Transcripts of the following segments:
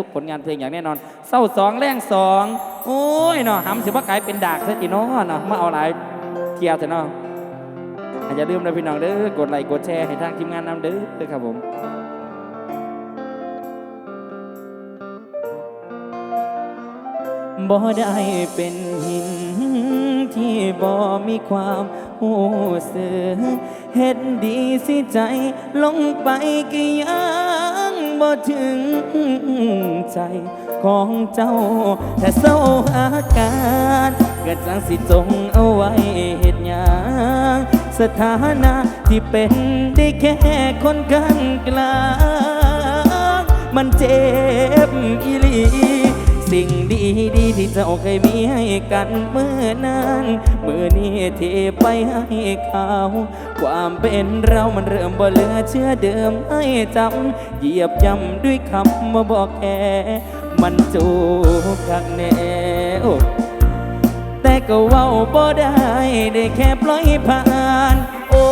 ทุกผลงานเพลงอย่างแน่นอนเศร้าสองแรงสองโอ้ยเนาะหำสิว่ากลายเป็นดากซะจีเนาะเนาะมาเอาหลายเกียร์เถอะเนาะอย่าลืมนะพี่น้องเด้อกดไลค์กดแชร์ให้ทางทีมงานนำเด้อครับผมบ่ได้เป็นหินที่บ่มีความหูสึกเฮ็ดดีสิใจลงไปก็ยัง บ่ถึงใจของเจ้าแต่เศร้าอาการก็จังสิจงเอาไว้เหตุยังสถานะที่เป็นได้แค่คนกลางกลาง มันเจ็บอีหลี สิ่งดีดีๆที่เจ้าเคยมีให้กันเมื่อนั้นเมื่อนี้เทไปให้เขา ความเป็นเรามันเริ่มบ่เหลือเชื่อเดิมให้จำเหยียบย่ำด้วยคำมาบอกแค่มันจูกักแน่แต่ก็เว้าบ่ได้ได้แค่ปล่อยผ่าน โอ้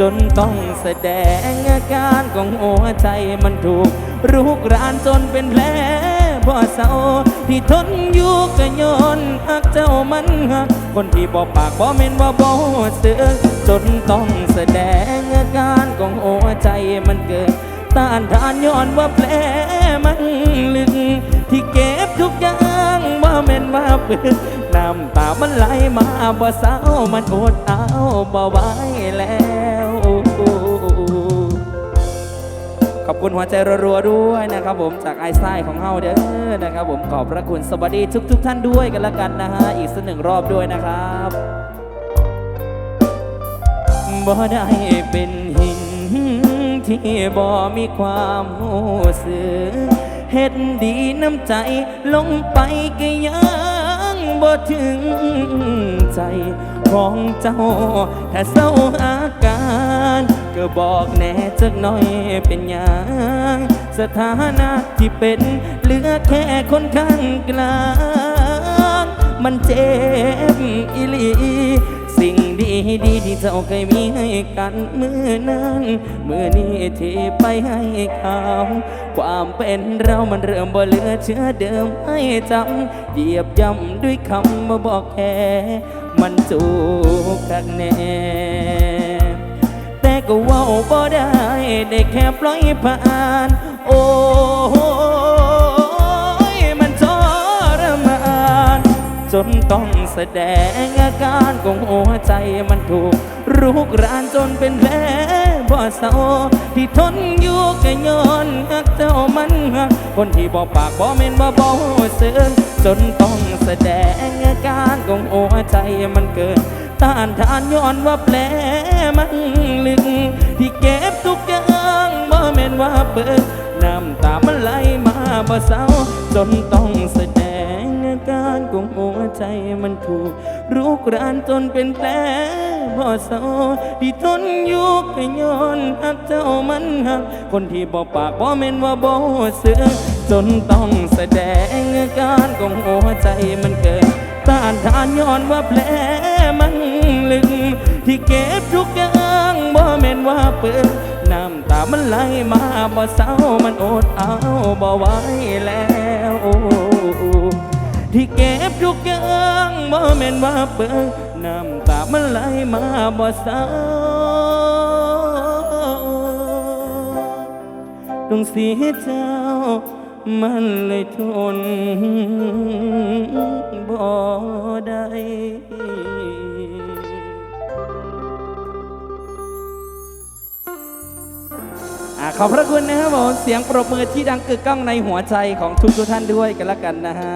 จนต้องแสดงอาการของหัวใจมันถูกรุกรานจนเป็นแผลพอเศร้าที่ทนอยู่ก็ย้อนหักเจ้ามันหักคนที่บอกปากบอกเม็นว่าบอกเสือจนต้องแสดงอาการของหัวใจมันเกิดต้านทานย้อนว่าแผลมันลึก ที่เก็บทุกอย่างว่าเม็นว่าปึกน้ำตามันไหลมาบ่เศร้ามันอดเอาบ่ไหวแล้ว ขอบคุณหัวใจรัวๆด้วยนะครับผมจากไอซ์ไซของเฮาเด้อนะครับผมขอบพระคุณสวัสดีทุก ๆ ท่านด้วยกันละกันนะฮะอีกสักหนึ่งรอบด้วยนะครับบ่ได้เป็นหินที่บ่มีความหูสึกเฮ็ดดีน้ำใจลงไปก็ยังบ่ถึงใจของเจ้าถ้าเศร้าอาการ ก็บอกแน่จักหน่อยเป็นหยังสถานะที่เป็นเหลือแค่คนข้างกลาง มันเจ็บอีหลีสิ่งดีดีที่เจ้าเคยมีให้กันเมื่อนั้นเมื่อนี้ที่ไปให้เขาความเป็นเรามันเริ่มบ่เหลือเชื่อเดิมให้จำเหยียบย่ำด้วยคำมาบอกแค่มันจูกกักแน่ ก็เว่าบ่ได้ ได้แค่ปล่อยผ่าน โอ้ยมันทรมาน จนต้องแสดงอาการของหัวใจมันถูกรุกรานจนเป็นแผลบ่เศร้าที่ทนอยู่ก็ย้อนหักเจ้า มันหักคนที่บอกปากบอกเม็นบ่บอกเสือจนต้องแสดงอาการของหัวใจมันเกินต้านทานย้อนว่าแผลมันลึก ที่เก็บทุกอย่างบ่แม่นว่าเปิดน้ำตามันไหลมาบ่เศร้าจนต้องแสดงอาการของหัวใจมันถูกรุกรานจนเป็นแผล บ่เศร้าที่ทนอยู่ก็ย้อนหักเจ้ามันหักคนที่บอกปากบ่แม่นว่าบ่เสือจนต้องแสดงอาการของหัวใจมันเกิดต้านทานย้อนว่าแผลมันลึก ที่เก็บทุกอย่างบ่แม่นว่าเปิดน้ำตามันไหลมาบ่เศร้ามันอดเอาบ่ไหวแล้ว ที่เก็บทุกอย่างบ่แม่นว่าเปิดน้ำตามันไหลมาบ่เศร้าต้องเสียเจ้า มันเลยทนบ่ได้อ่าขอบพระคุณนะครับผมเสียงปรบมือที่ดังกึกก้องในหัวใจของทุกทุกท่านด้วยกันละกันนะฮะ